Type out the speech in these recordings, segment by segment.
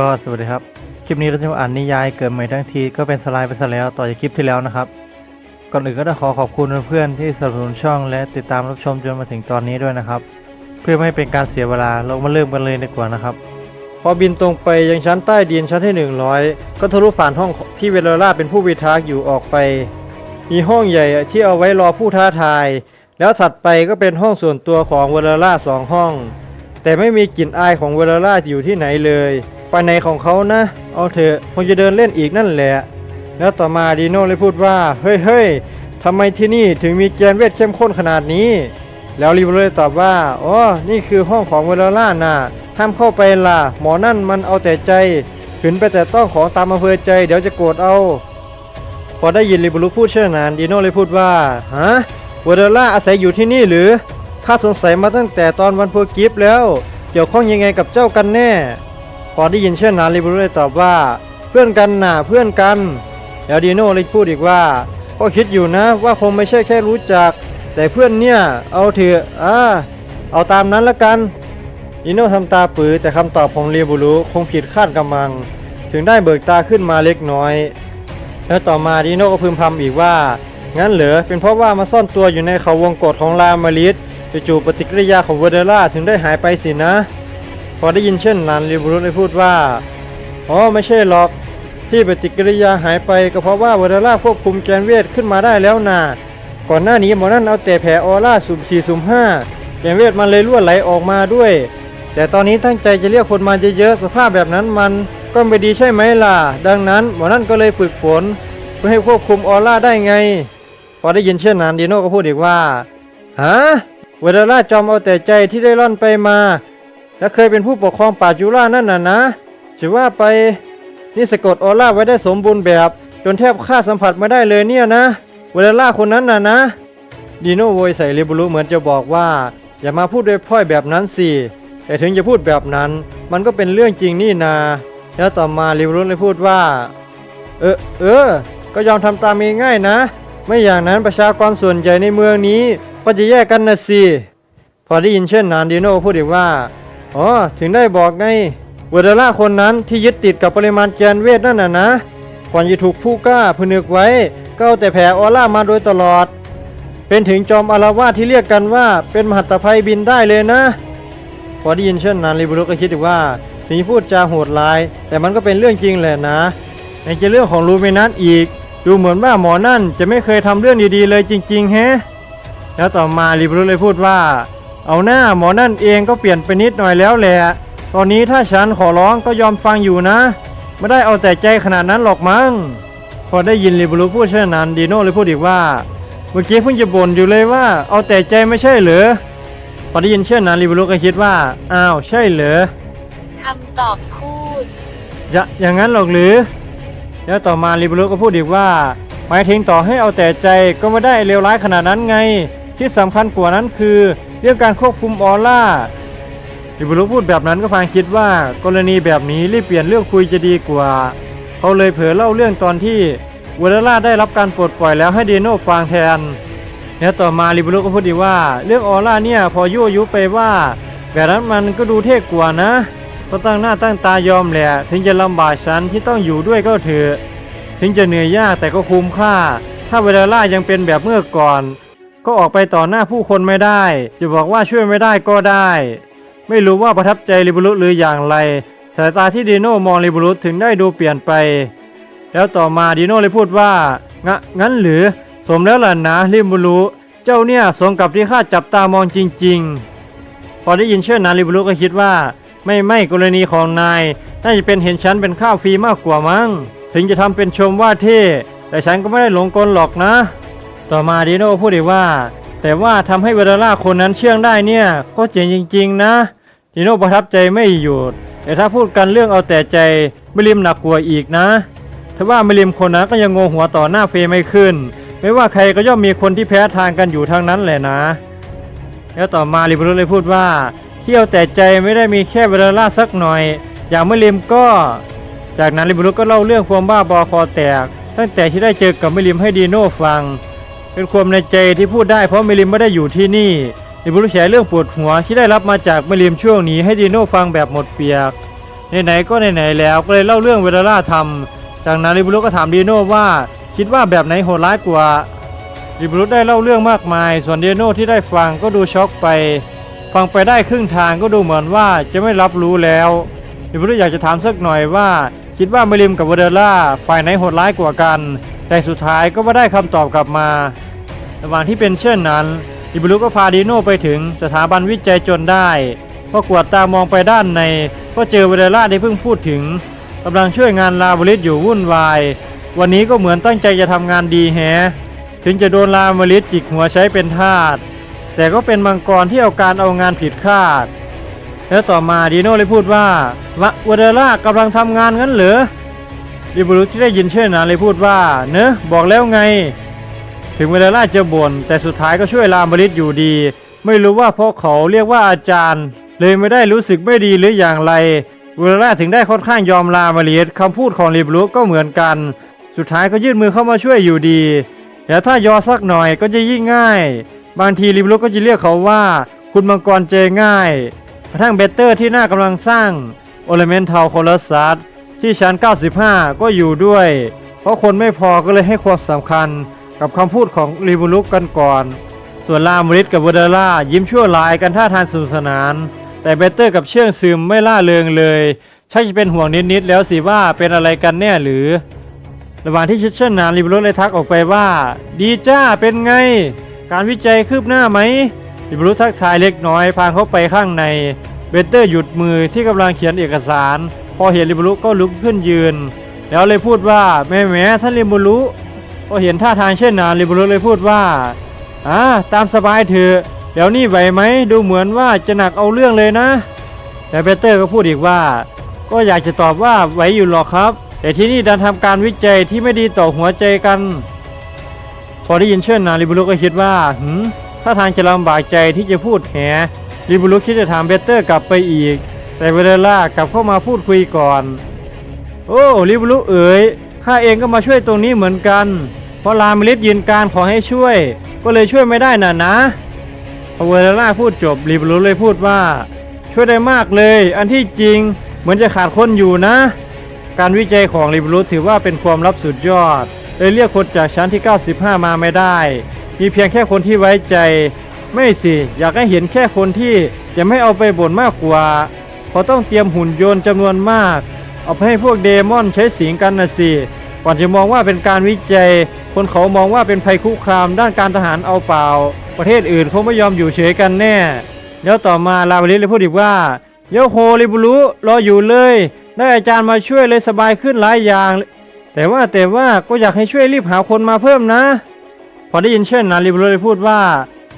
ก็สวัสดีครับ คลิปนี้เราจะมาอ่านนิยายเกิดใหม่ทั้งทีก็เป็นสไลด์ไปซะแล้วต่อจากคลิปที่แล้วนะครับ ก่อนอื่นก็ต้องขอขอบคุณเพื่อนๆที่สนับสนุนช่องและติดตามรับชมจนมาถึงตอนนี้ด้วยนะครับ เพื่อไม่ให้เป็นการเสียเวลาเรามาเริ่มกันเลยดีกว่านะครับ พอบินตรงไปยังชั้นใต้ดินชั้นที่ 100 ก็ทะลุผ่านห้องที่เวลาล่าเป็นผู้วิทากอยู่ออกไป มีห้องใหญ่ที่เอาไว้รอผู้ท้าทาย แล้วถัดไปก็เป็นห้องส่วนตัวของเวลาล่าสองห้อง แต่ไม่มีกลิ่นอายของเวลาล่าอยู่ที่ไหนเลย ไปไหนของเขานะ เอาเถอะคงจะเดินเล่นอีกนั่นแหละ แล้วต่อมาดีโน่เลยพูดว่า เฮ้ยเฮ้ยทำไมที่นี่ถึงมีแกนเวทเข้มข้นขนาดนี้ แล้วรีบเลยตอบว่า อ๋อ นี่คือห้องของเวลาล่าน่ะ ห้ามเข้าไปล่ะ หมอนั่นมันเอาแต่ใจขืนไปแต่ต้องของตามอำเภอใจเดี๋ยวจะโกรธเอา พอได้ยินลิบรุพูดเช่นนั้นดีโน่เลยพูดว่า ฮะ เวลาล่าอาศัยอยู่ที่นี่หรือ ข้าสงสัยมาตั้งแต่ตอนวันพัวกิฟแล้ว เกี่ยวข้องยังไงกับเจ้ากันแน่ อได้ยินเช่นนั้นลิบรุเลยตอบว่า เพื่อนกันน่ะเพื่อนกัน แล้วดีโน่เลยพูดอีกว่าก็คิดอยู่นะว่าคงไม่ใช่แค่รู้จัก แต่เพื่อนเนี่ยเอาเถอะอ่าเอาตามนั้นละกันดีโน่ทำตาปือแต่คำตอบของเรียบุรุคงผิดคาดกำมัง ถึงได้เบิกตาขึ้นมาเล็กน้อย แล้วต่อมาดีโน่ก็พึมพำอีกว่า งั้นเหรอเป็นเพราะว่ามาซ่อนตัวอยู่ในเขาวงกฏของลามาริสจู่ๆปฏิกิริยาของเวเดล่าถึงได้หายไปสินะ พอได้ยินเช่นนั้นลิบรุได้พูดว่าอ๋อไม่ใช่หรอกที่ปฏิกิริยาหายไปก็เพราะว่าเวเดล่าควบคุมแกนเวทขึ้นมาได้แล้วนะก่อนหน้านี้หมอนั่นเอาแต่แผ่ออร่าสุ่มสี่สุ่มห้าแกนเวทมันเลยรั่วไหลออกมาด้วย แต่ตอนนี้ตั้งใจจะเรียกคนมาเยอะๆสภาพแบบนั้นมันก็ไม่ดีใช่ไหมล่ะ ดังนั้นหมอนั่นก็เลยฝึกฝน เพื่อให้ควบคุมออร่าได้ไง พอได้ยินเช่นนั้นดีโน่ก็พูดอีกว่าฮะเวเดล่าจอมเอาแต่ใจที่ได้ล่อนไปมา และเคยเป็นผู้ปกครองป่าจูล่านั่นน่ะนะถือว่าไปนี่สะกดออร่าไว้ได้สมบูรณ์แบบ จนแทบค่าสัมผัสไม่ได้เลยเนี่ยนะเวเดล่าคนนั้นน่ะนะดีโน่โวยใส่เรบูรุเหมือนจะบอกว่า อย่ามาพูดด้วยพ่อยแบบนั้นสิแต่ถึงจะพูดแบบนั้น มันก็เป็นเรื่องจริงนี่นา แล้วต่อมาเรบูรุเลยพูดว่า เออเออ ก็ยอมทำตามง่ายๆนะ ไม่อย่างนั้นประชากรส่วนใหญ่ในเมืองนี้ ก็จะแยกกันนะสิ พอได้ยินเช่นนั้นดีโน่พูดอีกว่า อ๋อถึงได้บอกไงเวเดล่าคนนั้นที่ยึดติดกับปริมาณแกนเวทนั่นน่ะนะก่อนจะถูกผู้กล้าพนึกไว้ก็เอาแต่แผ่ออร่ามาโดยตลอด เป็นถึงจอมอารวาสที่เรียกกันว่าเป็นมหัตภัยบินได้เลยนะ พอได้ยินเช่นนั้นลิบุรุก็คิดว่าถึงพูดจาโหดร้าย แต่มันก็เป็นเรื่องจริงแหละนะในจะเรื่องของลูเมนัสอีก ดูเหมือนว่าหมอนั่นจะไม่เคยทำเรื่องดีๆเลยจริงๆแฮะแล้วต่อมาลิบุรุเลยพูดว่า เอาหน้าหมอนั่นเองก็เปลี่ยนไปนิดหน่อยแล้วแหละ ตอนนี้ถ้าฉันขอร้องก็ยอมฟังอยู่นะ ไม่ได้เอาแต่ใจขนาดนั้นหรอกมั้ง พอได้ยินลิบุรุพูดเช่นนั้นดีโน่เลยพูดอีกว่า เมื่อกี้เพิ่งจะบ่นอยู่เลยว่า เอาแต่ใจไม่ใช่เหรอ พอได้ยินเช่นนั้นลิบุรุก็คิดว่า อ้าวใช่เหรอคำตอบพูดจะอย่างนั้นหรอกหรือ แล้วต่อมาลิบุรุก็พูดอีกว่าหมายถึงต่อให้เอาแต่ใจก็ไม่ได้เลวร้ายขนาดนั้นไง ที่สำคัญกว่านั้นคือ เรื่องการควบคุมออร่าลิบุรุพูดแบบนั้นก็พางคิดว่ากรณีแบบนี้รีบเปลี่ยนเรื่องคุยจะดีกว่า เขาเลยเผลอเล่าเรื่องตอนที่เวลล่าได้รับการปลดปล่อยแล้วให้เดโน่ฟังแทนแล้วต่อมาลิบุรุก็พูดอีว่า เรื่องออร่าเนี่ยพอยั่วยุไปว่า แบบนั้นมันก็ดูเท่กว่านะก็ตั้งหน้าตั้งตายอมแหละถึงจะลำบากฉันที่ต้องอยู่ด้วยก็เถอะถึงจะเหนื่อยยากแต่ก็คุ้มค่า ถ้าเวลาล่ายังเป็นแบบเมื่อก่อน ก็ออกไปต่อหน้าผู้คนไม่ได้ จะบอกว่าช่วยไม่ได้ก็ได้ ไม่รู้ว่าประทับใจริบุรุหรืออย่างไร สายตาที่ดีโน่มองริบุรุถึงได้ดูเปลี่ยนไป แล้วต่อมาดีโน่เลยพูดว่างะงั้นหรือ สมแล้วล่ะนะริบุรุเจ้าเนี่ยสมกับที่ข้าจับตามองจริง ๆ พอได้ยินเช่นนั้นริบุรุก็คิดว่า ไม่ไม่กรณีของนายน่าจะเป็นเห็นฉันเป็นข้าวฟรีมากกว่ามั้งถึงจะทำเป็นชมว่าเท่แต่ฉันก็ไม่ได้หลงกลหรอกนะ ต่อมาดีโน่พูดอีกว่า แต่ว่าทำให้เวลาล่าคนนั้นเชื่องได้เนี่ย ก็เจ๋งจริง ๆ นะดีโน่ประทับใจไม่หยุดแต่ถ้าพูดกันเรื่องเอาแต่ใจไม่ริมหนักกว่าอีกนะถ้าว่าไม่ริมคนนั้นก็ยังงงหัวต่อหน้าเฟยไม่ขึ้น ไม่ว่าใครก็ย่อมมีคนที่แพ้ทางกันอยู่ทางนั้นแหละนะ แล้วต่อมาลิบรุเลยพูดว่าเที่ยวแต่ใจไม่ได้มีแค่เวลาล่าสักหน่อย อย่างเมื่อลิมก็ จากนั้นลิบรุก็เล่าเรื่องความบ้าบอคอแตก ตั้งแต่ที่ได้เจอกับไมิลิมให้ดีโน่ฟัง เป็นความในใจที่พูดได้เพราะมิลิมไม่ได้อยู่ที่นี่ลิบรุแชร์เรื่องปวดหัวที่ได้รับมาจากมิลิมช่วงนี้ให้ดีโน่ฟังแบบหมดเปียกไหนๆก็ไหนๆแล้วก็เลยเล่าเรื่องเวลาล่าทำจากนั้นริบุรุก็ถามดีโน่ว่า คิดว่าแบบไหนโหดร้ายกว่าริบุรุได้เล่าเรื่องมากมาย ส่วนดีโน่ที่ได้ฟังก็ดูช็อกไป ฟังไปได้ครึ่งทางก็ดูเหมือนว่าจะไม่รับรู้แล้วริบุรุอยากจะถามสักหน่อยว่า คิดว่าเมลิมกับเวเดล่าฝ่ายไหนโหดร้ายกว่ากัน แต่สุดท้ายก็ไม่ได้คำตอบกลับมา ระหว่างที่เป็นเช่นนั้น อิบุรุก็พาดีโน่ไปถึงสถาบันวิจัยจนได้พอกวดตามองไปด้านใน ก็เจอเวเดล่าที่เพิ่งพูดถึงกำลังช่วยงานลาบริสอยู่วุ่นวาย วันนี้ก็เหมือนตั้งใจจะทำงานดีแฮะถึงจะโดนลาบริสจิกหัวใช้เป็นทาสแต่ก็เป็นมังกรที่เอาการเอางานผิดคาด แล้วต่อมาดีโน่เลยพูดว่าวะเวเดล่ากำลังทำงานงั้นเหรอ อิบุรุที่ได้ยินเช่นนั้นเลยพูดว่า เนอะบอกแล้วไง ถึงเวลาล่าจะบ่นแต่สุดท้ายก็ช่วยลามบริษอยู่ดี ไม่รู้ว่าเพราะเขาเรียกว่าอาจารย์ เลยไม่ได้รู้สึกไม่ดีหรืออย่างไรเวลาล่าถึงได้ค่อนข้างยอมลามบริษคำพูดของลิบลุก็เหมือนกัน สุดท้ายก็ยื่นมือเข้ามาช่วยอยู่ดีแต่ถ้ายอสักหน่อยก็จะยิ่งง่าย บางทีลิบลุก็จะเรียกเขาว่า คุณมังกรเจง่ายกระทั่งเบเตอร์ที่หน้ากำลังสร้างโอเลเมนทัลโคลัสซัส ที่ชั้น 95 ก็อยู่ด้วย เพราะคนไม่พอก็เลยให้ความสำคัญกับคำพูดของรีบูลุกกันก่อน ส่วนลามริสกับเวเดล่ายิ้มชั่วลายกันท่าทางสนุกสนาน แต่เบเตอร์กับเชื่องซึมไม่ล่าเริงเลยใช่จะเป็นห่วงนิดๆแล้วสิว่าเป็นอะไรกันแน่หรือ ระหว่างที่ชิดเช่นนานรีบูลุกเลยทักออกไปว่า ดีจ้าเป็นไง การวิจัยคืบหน้าไหมรีบูลุกทักทายเล็กน้อยพางเข้าไปข้างใน เบเตอร์หยุดมือที่กำลังเขียนเอกสาร อเห็นริบูลุก็ลุกขึ้นยืน แล้วเลยพูดว่าแม่แม่ท่านริบูลุพอเห็นท่าทางเช่นนั้นลิบูรุเลยพูดว่าอ่าตามสบายเถอะเดี๋ยวนี้ไหวไหมดูเหมือนว่าจะหนักเอาเรื่องเลยนะ แต่เปเตอร์ก็พูดอีกว่า ก็อยากจะตอบว่าไหวอยู่หรอกครับ แต่ที่นี่ดันทำการวิจัยที่ไม่ดีต่อหัวใจกัน พอได้ยินเช่นนั้นลิบูรุก็คิดว่าหืมถ้าทางจะลำบากใจที่จะพูดแหลิบูรุคิดจะถามเบเตอร์กลับไปอีก แต่เวเลล่ากลับเข้ามาพูดคุยก่อน โอ้ลิบลุเอ๋ยข้าเองก็มาช่วยตรงนี้เหมือนกัน เพราะลามลิสยืนการขอให้ช่วย ก็เลยช่วยไม่ได้น่ะนะพอเวลล่าพูดจบลิบลุเลยพูดว่า ช่วยได้มากเลย อันที่จริงเหมือนจะขาดคนอยู่นะ การวิจัยของลิบลุถือว่าเป็นความลับสุดยอดเลยเรียกคนจากชั้นที่ 95 มาไม่ได้ มีเพียงแค่คนที่ไว้ใจ ไม่สิ อยากให้เห็นแค่คนที่จะไม่เอาไปบ่นมากกว่า พราะต้องเตรียมหุ่นยนต์จำนวนมาก เอาไปให้พวกเดมอนใช้สิงกันนะสิก่อนจะมองว่าเป็นการวิจัย คนเขามองว่าเป็นภัยคุกคามด้านการทหารเอาเปล่า ประเทศอื่นเขาไม่ยอมอยู่เฉยกันแน่ แล้วต่อมาลาบริสเลยพูดอีกว่าโยโฮริบุรุรออยู่เลย ได้อาจารย์มาช่วยเลยสบายขึ้นหลายอย่าง แต่ว่าแต่ว่าก็อยากให้ช่วยรีบหาคนมาเพิ่มนะ พอได้ยินเช่นนั้นริบุรุเลยพูดว่า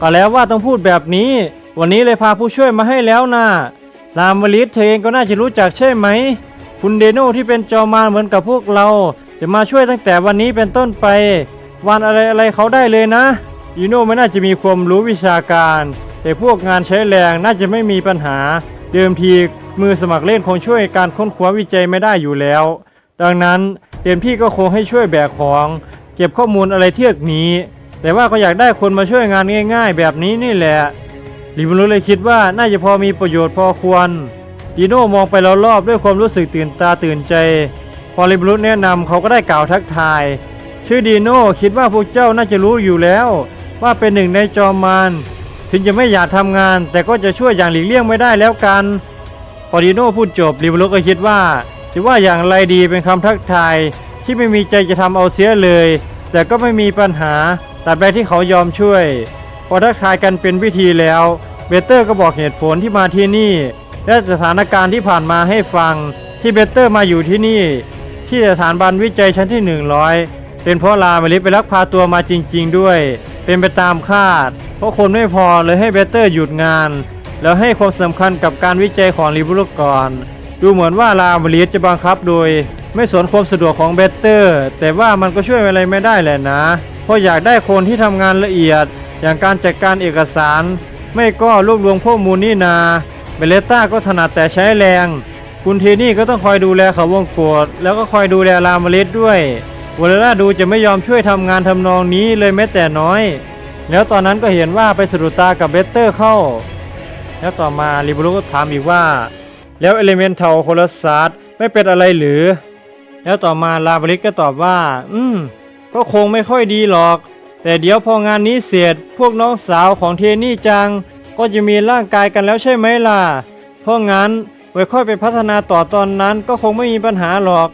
ก็แล้วว่าต้องพูดแบบนี้ วันนี้เลยพาผู้ช่วยมาให้แล้วนะ ลามวลิสเธอเองก็น่าจะรู้จักใช่ไหม คุณเดโน่ที่เป็นจอมารเหมือนกับพวกเรา จะมาช่วยตั้งแต่วันนี้เป็นต้นไป วันอะไรอะไรเขาได้เลยนะยูโน่ไม่น่าจะมีความรู้วิชาการ แต่พวกงานใช้แรงน่าจะไม่มีปัญหา เดิมทีมือสมัครเล่นคงช่วยการค้นคว้าวิจัยไม่ได้อยู่แล้ว ดังนั้นเต็มที่ก็คงให้ช่วยแบกของ เก็บข้อมูลอะไรเทือกนี้ แต่ว่าก็อยากได้คนมาช่วยงานง่าย ๆ แบบนี้นี่แหละ ลิบุรุเลยคิดว่าน่าจะพอมีประโยชน์พอควรดีโน่มองไปรอบๆด้วยความรู้สึกตื่นตาตื่นใจ พอลิบรุแนะนำเขาก็ได้กล่าวทักทาย ชื่อดีโน่คิดว่าพวกเจ้าน่าจะรู้อยู่แล้ว ว่าเป็นหนึ่งในจอมมารถึงจะไม่อยากทำงาน แต่ก็จะช่วยอย่างหลีกเลี่ยงไม่ได้แล้วกันพอดีโน่พูดจบลิบรุก็คิดว่าจะว่าอย่างไรดีเป็นคำทักทายที่ไม่มีใจจะทำเอาเสียเลย แต่ก็ไม่มีปัญหาแต่ใดที่เขายอมช่วย อทักทายกันเป็นพิธีแล้วเบเตอร์ก็บอกเหตุผลที่มาที่นี่ และสถานการณ์ที่ผ่านมาให้ฟัง ที่เบเตอร์มาอยู่ที่นี่ ที่สถานบันวิจัยชั้นที่ 100 เป็นเพราะลาเมลิไปลักพาตัวมาจริง ๆ ด้วย เป็นไปตามคาด เพราะคนไม่พอเลยให้เบเตอร์หยุดงาน แล้วให้ความสำคัญกับการวิจัยของลิบุลก่อนดูเหมือนว่าลาเมลิจะบังคับโดย ไม่สนความสะดวกของเบเตอร์ แต่ว่ามันก็ช่วยอะไรไม่ได้แหละนะเพราะอยากได้คนที่ทำงานละเอียด อย่างการจัดการเอกสาร ไม่ก็รวบรวมข้อมูลนี่นาเบเลต้าก็ถนัดแต่ใช้แรง คุณเทนี่ก็ต้องคอยดูแลเขาวงกดแล้วก็คอยดูแลรามเล็ดด้วยวอลล่าดูจะไม่ยอมช่วยทำงานทำนองนี้เลยแม้แต่น้อย แล้วตอนนั้นก็เห็นว่าไปสะดุดตากับเบสเตอร์เข้า แล้วต่อมาลิบูรุก็ถามอีกว่า แล้วเอลิเมนเทลโคลสาร์ไม่เป็นอะไรหรือ แล้วต่อมาลาบริสก็ตอบว่า อืม ก็คงไม่ค่อยดีหรอก แต่เดี๋ยวพองานนี้เสร็จพวกน้องสาวของเทนี่จัง ก็จะมีร่างกายกันแล้วใช่ไหมล่ะ เพราะงั้นไว้ค่อยไปพัฒนาต่อตอนนั้นก็คงไม่มีปัญหาหรอก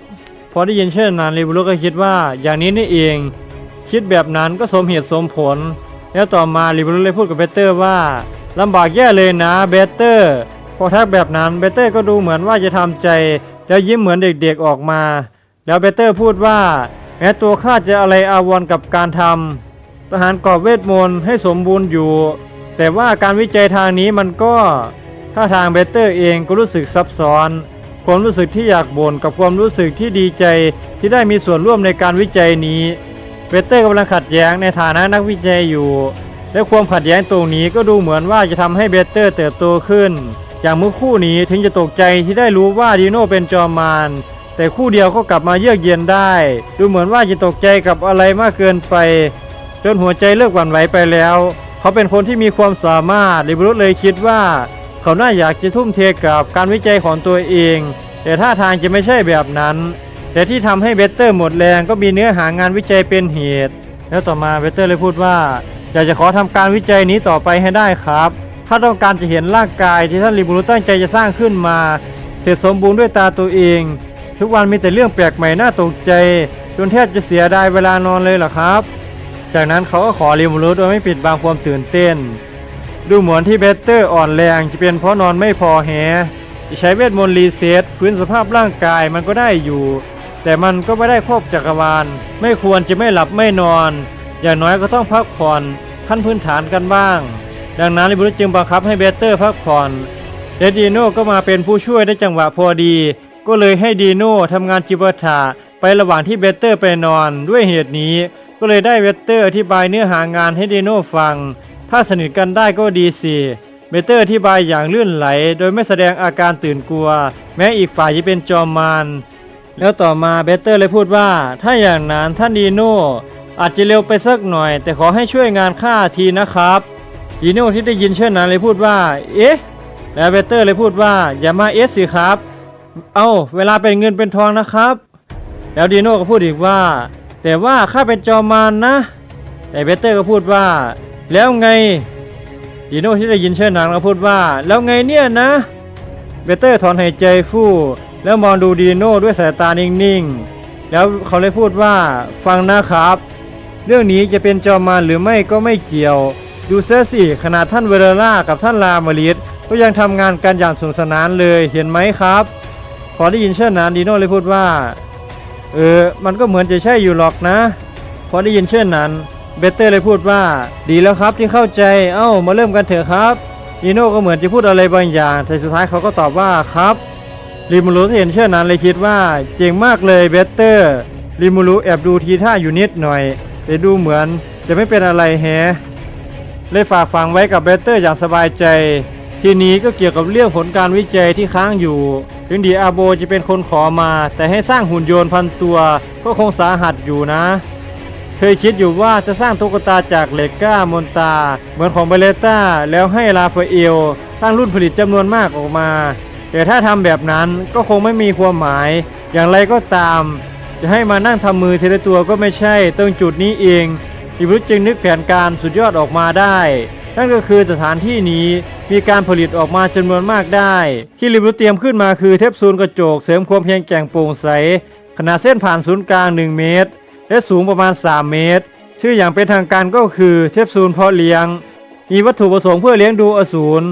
พอได้ยินเช่นนั้นลิบูรุก็คิดว่าอย่างนี้นี่เอง คิดแบบนั้นก็สมเหตุสมผล แล้วต่อมาลิบูรุเลยพูดกับเบเตอร์ว่าลำบากแย่เลยนะเบเตอร์พอทักแบบนั้นเบเตอร์ก็ดูเหมือนว่าจะทำใจ แล้วยิ้มเหมือนเด็กๆออกมา แล้วเบเตอร์พูดว่า แม้ตัวข้าจะอะไรอาวรณ์กับการทำทหารกรอบเวทมนต์ให้สมบูรณ์อยู่ แต่ว่าการวิจัยทางนี้มันก็ถ้าทางเบเตอร์เองก็รู้สึกซับซ้อน ความรู้สึกที่อยากบ่นกับความรู้สึกที่ดีใจที่ได้มีส่วนร่วมในการวิจัยนี้เบเตอร์กำลังขัดแย้งในฐานะนักวิจัยอยู่ และความขัดแย้งตรงนี้ก็ดูเหมือนว่าจะทำให้เบเตอร์เติบโตขึ้น อย่างเมื่อคู่นี้ถึงจะตกใจที่ได้รู้ว่าดีโน่เป็นจอมมารแต่คู่เดียวก็กลับมาเยือกเย็นได้ ดูเหมือนว่าจะตกใจกับอะไรมากเกินไป จนหัวใจเลิกหวั่นไหวไปแล้ว เขาเป็นคนที่มีความสามารถลิบรุเลยคิดว่า เขาน่าอยากจะทุ่มเทกับการวิจัยของตัวเอง แต่ท่าทางจะไม่ใช่แบบนั้น แต่ที่ทำให้เบเตอร์หมดแรงก็มีเนื้อหางานวิจัยเป็นเหตุ แล้วต่อมาเบเตอร์เลยพูดว่า อยากจะขอทำการวิจัยนี้ต่อไปให้ได้ครับถ้าต้องการจะเห็นร่างกายที่ท่านลิบรุตั้งใจจะสร้างขึ้นมา เสร็จสมบูรณ์ด้วยตาตัวเอง ทุกวันมีแต่เรื่องแปลกใหม่น่าตกใจจนแทบจะเสียดายเวลานอนเลยเหรอครับ จากนั้นเขาก็ขอลิบรุโดยไม่ปิดบังความตื่นเต้น ดูเหมือนที่เบตเตอร์อ่อนแรงจะเป็นเพราะนอนไม่พอแฮจะใช้เวทมนต์รีเซ็ตฟื้นสภาพร่างกายมันก็ได้อยู่ แต่มันก็ไม่ได้ครอบจักรวาล ไม่ควรจะไม่หลับไม่นอน อย่างน้อยก็ต้องพักผ่อนขั้นพื้นฐานกันบ้าง ดังนั้นลิบุรุจึงบังคับให้เบตเตอร์พักผ่อนเดดีโน่ก็มาเป็นผู้ช่วยได้จังหวะพอดี ก็เลยให้ดีโน่ทำงานจิบถาไประหว่างที่เบตเตอร์ไปนอนด้วยเหตุนี้ ก็เลยได้เบเตอร์อธิบายเนื้อหางานให้ดีโน่ฟัง ถ้าสนิทกันได้ก็ดีสิเบเตอร์อธิบายอย่างลื่นไหล โดยไม่แสดงอาการตื่นกลัว แม้อีกฝ่ายจะเป็นจอมมารแล้วต่อมาเบเตอร์เลยพูดว่า ถ้าอย่างนั้นท่านดีโน่อาจจะเร็วไปสักหน่อย แต่ขอให้ช่วยงานข้าทีนะครับดีโน่ที่ได้ยินเช่นนั้นเลยพูดว่า เอ๊ะแล้วเบเตอร์เลยพูดว่า อย่ามาเอสสิครับ เอาเวลาเป็นเงินเป็นทองนะครับ แล้วดีโน่ก็พูดอีกว่า แต่ว่าข้าเป็นจอมมารนะ แต่เบเตอร์ก็พูดว่า แล้วไงดีโน่ที่ได้ยินเช่นนั้นก็พูดว่า แล้วไงเนี่ยนะ เบเตอร์ถอนหายใจฟู่แล้วมองดูดีโน่ด้วยสายตานิ่งๆ แล้วเขาเลยพูดว่าฟังนะครับ เรื่องนี้จะเป็นจอมมารหรือไม่ก็ไม่เกี่ยว ดูเสียสิขนาดท่านเวเรล่ากับท่านลามาริสก็ยังทำงานกันอย่างสนุกสนานเลยเห็นไหมครับ พอได้ยินเช่นนั้นดีโน่เลยพูดว่า เออ มันก็เหมือนจะใช่อยู่หรอกนะ พอได้ยินเช่นนั้น เบเตอร์เลยพูดว่า ดีแล้วครับที่เข้าใจ เอ้า มาเริ่มกันเถอะครับดีโน่ก็เหมือนจะพูดอะไรบางอย่าง แต่สุดท้ายเขาก็ตอบว่าครับ ริมูรุที่เห็นเช่นนั้นเลยคิดว่า เจ๋งมากเลยเบเตอร์ ริมูรุแอบดูทีท่าอยู่นิดหน่อย แต่ดูเหมือนจะไม่เป็นอะไรแฮะเลยฝากฝังไว้กับเบเตอร์อย่างสบายใจ ทีนี้ก็เกี่ยวกับเรื่องผลการวิจัยที่ค้างอยู่ ถึงดีอาโบจะเป็นคนขอมา แต่ให้สร้างหุ่นยนต์พันตัวก็คงสาหัสอยู่นะ เคยคิดอยู่ว่าจะสร้างตุ๊กตาจากเลก้ามอนตา เหมือนของเบเลต้าแล้วให้ลาฟเอล สร้างรุ่นผลิตจำนวนมากออกมา แต่ถ้าทำแบบนั้นก็คงไม่มีความหมาย อย่างไรก็ตาม จะให้มานั่งทำมือทีละตัวก็ไม่ใช่ตรงจุดนี้เองอิบรุษจึงนึกแผนการสุดยอดออกมาได้ นั่นก็คือสถานที่นี้ มีการผลิตออกมาจำนวนมากได้ ที่ลิบรุเตรียมขึ้นมาคือเทปซูลกระจกเสริมความเพียงแกร่งโปร่งใส ขนาดเส้นผ่านศูนย์กลาง 1 เมตร และสูงประมาณ 3 เมตร ชื่ออย่างเป็นทางการก็คือเทปซูลเพาะเลี้ยง มีวัตถุประสงค์เพื่อเลี้ยงดูอสูร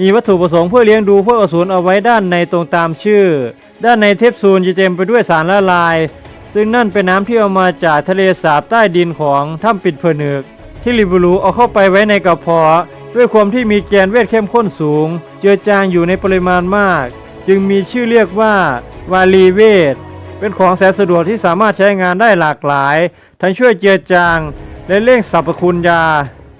มีวัตถุประสงค์เพื่อเลี้ยงดูพวกอสูรเอาไว้ด้านในตรงตามชื่อ ด้านในเทปซูลจะเต็มไปด้วยสารละลาย ซึ่งนั่นเป็นน้ำที่เอามาจากทะเลสาบใต้ดินของถ้ำปิดผนึก ที่ลิบูรูเอาเข้าไปไว้ในกระเพาะ ด้วยความที่มีแกนเวทเข้มข้นสูง เจือจางอยู่ในปริมาณมาก จึงมีชื่อเรียกว่าวาลีเวท เป็นของแสนสะดวกที่สามารถใช้งานได้หลากหลาย ทั้งช่วยเจือจาง และเร่งสรรพคุณยา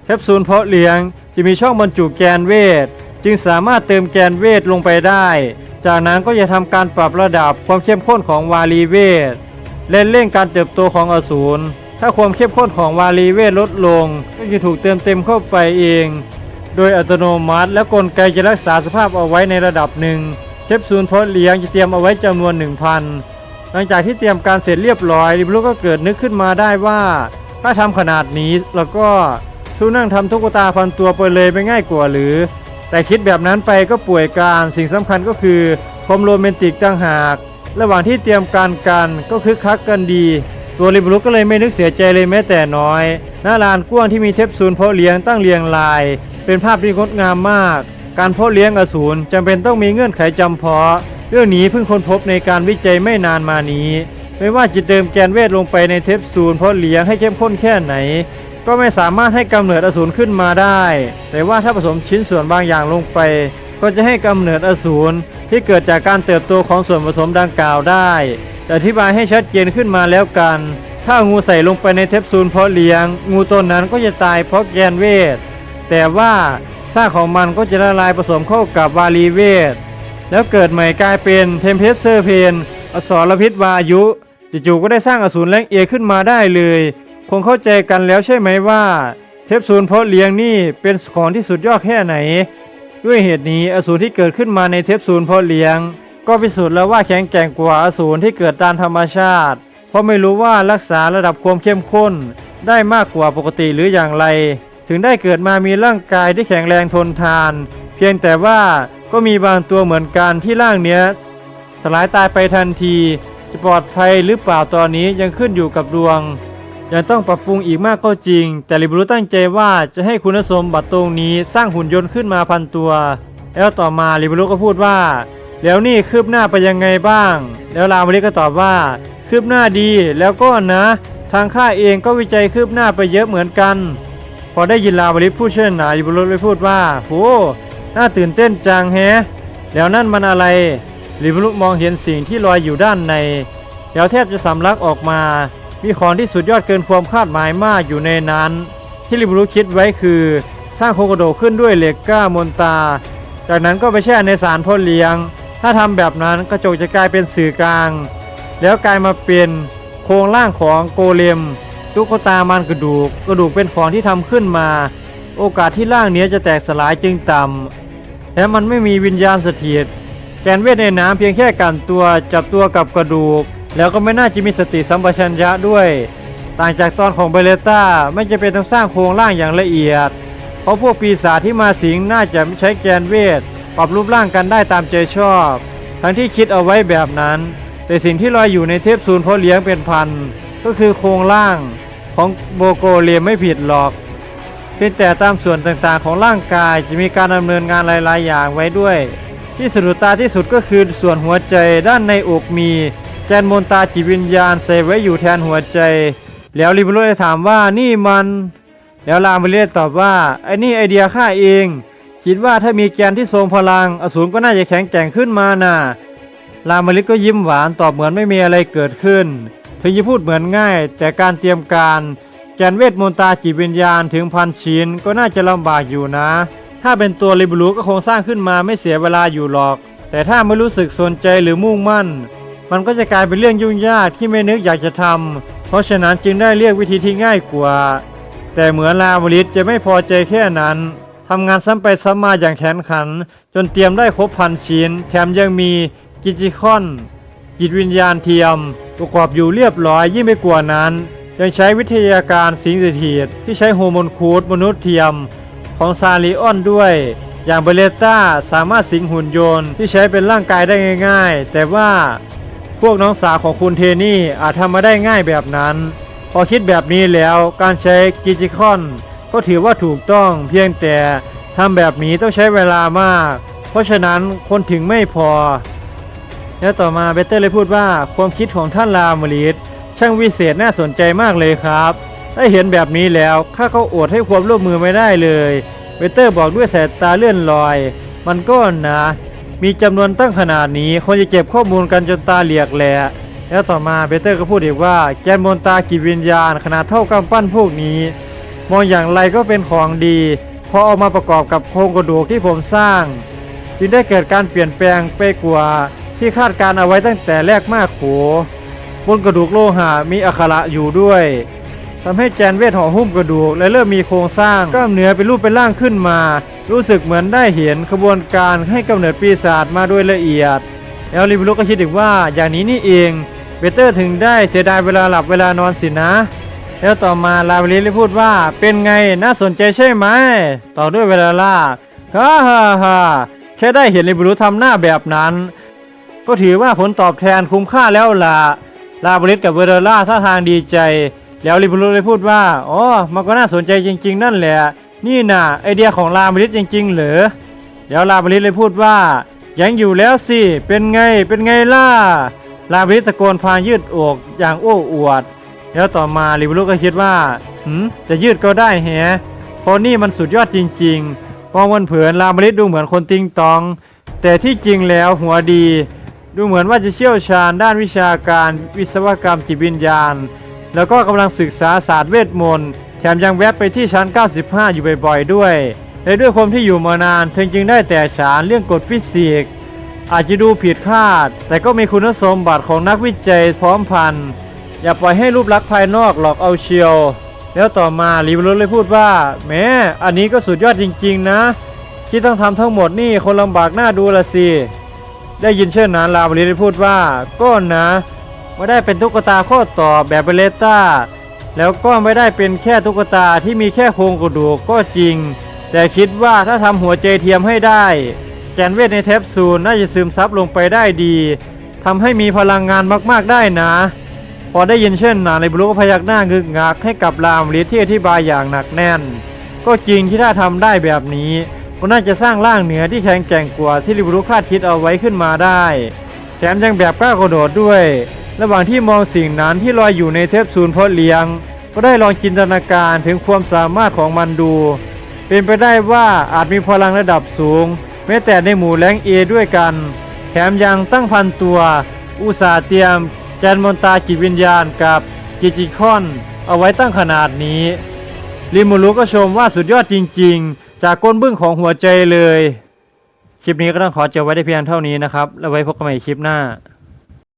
แคปซูลเพาะเลี้ยง จะมีช่องบรรจุแกนเวท จึงสามารถเติมแกนเวทลงไปได้ จากนั้นก็จะทำการปรับระดับความเข้มข้นของวาลีเวทและเร่งการเติบโตของอสูรถ้าความเข้มข้นของวาลีเวทลดลง ก็จะถูกเติมเต็มเข้าไปเอง โดยอัตโนมัติ และกลไกจะรักษาสภาพเอาไว้ในระดับหนึ่งเทฟซูลเพาะเลี้ยงจะเตรียมเอาไว้จำนวน 1,000 หลังจากที่เตรียมการเสร็จเรียบร้อยริบลุก็เกิดนึกขึ้นมาได้ว่า ถ้าทำขนาดนี้แล้วก็สู้นั่งทำตุ๊กตาพันตัวไปเลยไม่ง่ายกว่าหรือ แต่คิดแบบนั้นไปก็ป่วยการสิ่งสำคัญก็คือความโรแมนติกต่างหาก ระหว่างที่เตรียมการกันก็คึกคักกันดี ตัวริบลุกก็เลยไม่นึกเสียใจเลยแม้แต่น้อย หน้าลานกว้างที่มีเทปซูลเพาะเลี้ยงตั้งเรียงราย เป็นภาพที่งดงามมาก การเพาะเลี้ยงอสูรจำเป็นต้องมีเงื่อนไขจำเพาะ เรื่องนี้เพิ่งค้นพบในการวิจัยไม่นานมานี้ ไม่ว่าจะเติมแกนเวทลงไปในเทปซูลเพาะเลี้ยงให้เข้มข้นแค่ไหน ก็ไม่สามารถให้กำเนิดอสูรขึ้นมาได้ แต่ว่าถ้าผสมชิ้นส่วนบางอย่างลงไป ก็จะให้กำเนิดอสูรที่เกิดจากการเติบโตของส่วนผสมดังกล่าวได้ อธิบายให้ชัดเจนขึ้นมาแล้วกัน ถ้างูใส่ลงไปในเทปซูลเพาะเลี้ยง งูตัวนั้นก็จะตายเพราะแกนเวท แต่ว่าซากของมันก็จะละลายผสมเข้ากับวาลีเวท แล้วเกิดใหม่กลายเป็นเทมเพสเซอร์เพน อสรพิษวายุจู่ๆก็ได้สร้างอสูรแรงเอขึ้นมาได้เลย คงเข้าใจกันแล้วใช่ไหมว่า เทปซูลเพาะเลี้ยงนี่เป็นของที่สุดยอดแค่ไหน ด้วยเหตุนี้อสูรที่เกิดขึ้นมาในเทปซูลเพาะเลี้ยง ก็พิสูจน์แล้วว่าแข็งแกร่งกว่าอสูรที่เกิดตามธรรมชาติ เพราะไม่รู้ว่ารักษาระดับความเข้มข้น ได้มากกว่าปกติหรืออย่างไร ถึงได้เกิดมามีร่างกายที่แข็งแรงทนทาน เพียงแต่ว่าก็มีบางตัวเหมือนกันที่ร่างเนี้ยสลายตายไปทันที จะปลอดภัยหรือเปล่าตอนนี้ยังขึ้นอยู่กับดวง ยังต้องปรับปรุงอีกมากก็จริง แต่ลิบรุตั้งใจว่าจะให้คุณสมบัติตรงนี้สร้างหุ่นยนต์ขึ้นมาพันตัว แล้วต่อมาลิบรุก็พูดว่า แล้วนี่คืบหน้าไปยังไงบ้าง แล้วรามริก็ตอบว่า คืบหน้าดีแล้วก็นะ ทางข้าเองก็วิจัยคืบหน้าไปเยอะเหมือนกัน พอได้ยินลาวริพูดเช่นนาลิบรุเลยพูดว่าโหน่าตื่นเต้นจังแฮะแล้วนั่นมันอะไรลิบุรุมองเห็นสิ่งที่ลอยอยู่ด้านใน แล้วแทบจะสำลักออกมา มีของที่สุดยอดเกินความคาดหมายมากอยู่ในนั้น ที่ลิบุรุคิดไว้คือ สร้างโคโกโดขึ้นด้วยเหล็กก้ามนตา จากนั้นก็ไปแช่ในสารพ่อเลี้ยง ถ้าทำแบบนั้นกระจกจะกลายเป็นสื่อกลาง แล้วกลายมาเป็นโครงร่างของโกเลมตุ๊กตามันกระดูก กระดูกเป็นของที่ทำขึ้นมา โอกาสที่ร่างเนี้ยจะแตกสลายจึงต่ำและมันไม่มีวิญญาณสถิตแกนเวทในน้ำเพียงแค่กันตัวจับตัวกับกระดูก แล้วก็ไม่น่าจะมีสติสัมปชัญญะด้วย ต่างจากตอนของเบเลต้าไม่จะเป็นต้องสร้างโครงร่างอย่างละเอียด เพราะพวกปีศาจที่มาสิงน่าจะใช้แกนเวท ปรับรูปร่างกันได้ตามใจชอบ ทั้งที่คิดเอาไว้แบบนั้น แต่สิ่งที่ลอยอยู่ในเทปซูลเพราะเลี้ยงเป็นพัน ก็คือโครงร่างของโบโกเลียมไม่ผิดหรอกเพียงแต่ตามส่วนต่างๆของร่างกายจะมีการดำเนินงานหลายๆ อย่างไว้ด้วย ที่สะดุดตาที่สุดก็คือส่วนหัวใจด้านในอกมีแกนมนตาจิตวิญญาณใส่ไว้อยู่แทนหัวใจ แล้วริบุโรได้ถามว่านี่มัน แล้วลามเบเลียตอบว่าไอ้นี่ไอเดียข้าเอง คิดว่าถ้ามีแกนที่ทรงพลัง อสูรก็น่าจะแข็งแกร่งขึ้นมาน่ะ ลามลิกก็ยิ้มหวานตอบเหมือนไม่มีอะไรเกิดขึ้น ถึงจะพูดเหมือนง่าย แต่การเตรียมการ แกนเวทมนตราจิตวิญญาณถึงพันชิ้นก็น่าจะลำบากอยู่นะ ถ้าเป็นตัวริบลูก็คงสร้างขึ้นมาไม่เสียเวลาอยู่หรอก แต่ถ้าไม่รู้สึกสนใจหรือมุ่งมั่น มันก็จะกลายเป็นเรื่องยุ่งยากที่ไม่นึกอยากจะทำเพราะฉะนั้นจึงได้เรียกวิธีที่ง่ายกว่า แต่เหมือนลาวลิตจะไม่พอใจแค่นั้น ทำงานซ้ำไปซ้ำมาอย่างแข็งขัน จนเตรียมได้ครบพันชิ้น แถมยังมีกิจิคอน จิตวิญญาณเทียม ประกอบอยู่เรียบร้อยยิ่งไปกว่านั้น ยังใช้วิทยาการสิงสถิตที่ใช้โฮอร์โมนคูดมนุษย์เทียม ของซาริออนด้วยอย่างเบเลต้าสามารถสิงหุ่นยนต์ที่ใช้เป็นร่างกายได้ง่าย ๆ แต่ว่าพวกน้องสาวของคุณเทนี่อาจทำมาได้ง่ายแบบนั้น พอคิดแบบนี้แล้วการใช้กิจิคอน ก็ถือว่าถูกต้องเพียงแต่ทำแบบนี้ต้องใช้เวลามาก เพราะฉะนั้นคนถึงไม่พอ แล้วต่อมาเบเตอร์เลยพูดว่าความคิดของท่านลามลิสช่างวิเศษน่าสนใจมากเลยครับได้เห็นแบบนี้แล้วข้าก็อดให้ความร่วมมือไม่ได้เลยเบเตอร์บอกด้วยสายตาเลื่อนลอย มันก็นะ มีจำนวนตั้งขนาดนี้คนจะเก็บข้อมูลกันจนตาเหลียกแหละแล้วต่อมาเบเตอร์ก็พูดอีกว่าแกนมนตากิจวิญญาณขนาดเท่ากำปั้นพวกนี้ มองอย่างไรก็เป็นของดีพอเอามาประกอบกับโครงกระดูกที่ผมสร้าง จึงได้เกิดการเปลี่ยนแปลงไปกว่าที่คาดการเอาไว้ตั้งแต่แรกมากโขบนกระดูกโลหะมีอักขระอยู่ด้วยทำให้แจนเวทห่อหุ้มกระดูก และเริ่มมีโครงสร้างกล้ามเนื้อเป็นรูปเป็นร่างขึ้นมา รู้สึกเหมือนได้เห็นขบวนการให้กำเนิดปีศาจมาโดยละเอียดแล้วริบุรุก็คิดถึงว่าอย่างนี้นี่เองเบเตอร์ถึงได้เสียดายเวลาหลับเวลานอนสินะ แล้วต่อมาลาเวลิเลยพูดว่าเป็นไงน่าสนใจใช่ไหม ต่อด้วยเวลาล่าฮ่าฮ่าฮ่าแค่ได้เห็นริบุรุทำหน้าแบบนั้น ก็ถือว่าผลตอบแทนคุ้มค่าแล้วล่ะลาบริสกับเวเดล่าท่าทางดีใจ แล้วริบุรุเลยพูดว่าอ๋อมันก็น่าสนใจจริง ๆ นั่นแหละ นี่น่ะไอเดียของลาบริสจริง ๆ เหรอแล้วลาบริสเลยพูดว่ายังอยู่แล้วสิเป็นไงเป็นไงล่ะลาบริสตะโกนพลางยืดอกอย่างโอ้อวด แล้วต่อมาริบุรุก็คิดว่าหืมจะยืดก็ได้แฮะเพราะนี่มันสุดยอดจริงๆมองมันเผินลาบริสดูเหมือนคนติงตอง แต่ที่จริงแล้วหัวดี ดูเหมือนว่าจะเชี่ยวชาญด้านวิชาการวิศวกรรมจิตวิญญาณ แล้วก็กำลังศึกษาศาสตร์เวทมนต์แถมยังแวะไปที่ชั้น 95 อยู่บ่อยๆด้วยและด้วยความที่อยู่มานานเธอจึงได้แต่ฉานเรื่องกฎฟิสิกส์อาจจะดูผิดคาด แต่ก็มีคุณสมบัติของนักวิจัยพร้อมพัน อย่าปล่อยให้รูปลักษณ์ภายนอกหลอกเอาเชียว แล้วต่อมาลีบรุเลยพูดว่าแหม้อันนี้ก็สุดยอดจริง ๆ นะ ที่ต้องทำทั้งหมดนี่คนลำบากหน้าดูละสิได้ยินเช่นนั้นลาบริได้พูดว่าก็นะไม่ได้เป็นตุ๊กตาข้อต่อแบบเบเลต้าแล้วก็ไม่ได้เป็นแค่ตุ๊กตาที่มีแค่โครงกระดูกก็จริง แต่คิดว่าถ้าทำหัวใจเทียมให้ได้แกนเวทในเทปซูลน่าจะซึมซับลงไปได้ดีทำให้มีพลังงานมากๆได้นะ พอได้ยินเช่นนั้นในบลูก็พยักหน้างึกงักให้กับลามลิที่อธิบายอย่างหนักแน่น ก็จริงที่ถ้าทำได้แบบนี้ก็น่าจะสร้างร่างเหนือที่แข็งแกร่งกว่าที่ลิบรูคาดคิดเอาไว้ขึ้นมาได้แถมยังแบบกล้ากระโดดด้วย ระหว่างที่มองสิ่งนั้นที่ลอยอยู่ในเทปซูลเพาะเลี้ยง ก็ได้ลองจินตนาการถึงความสามารถของมันดู เป็นไปได้ว่าอาจมีพลังระดับสูง แม้แต่ในหมู่แรงเอด้วยกัน แถมยังตั้งพันตัว อุตสาเตรียม แกนมนตาจิตวิญญาณกับกิจิคอน เอาไว้ตั้งขนาดนี้ริมูรุก็ชมว่าสุดยอดจริง ๆ จากก้นบึ้งของหัวใจเลย คลิปนี้ก็ต้องขอจบไว้ได้เพียงเท่านี้นะครับ แล้วไว้พบกันใหม่คลิปหน้า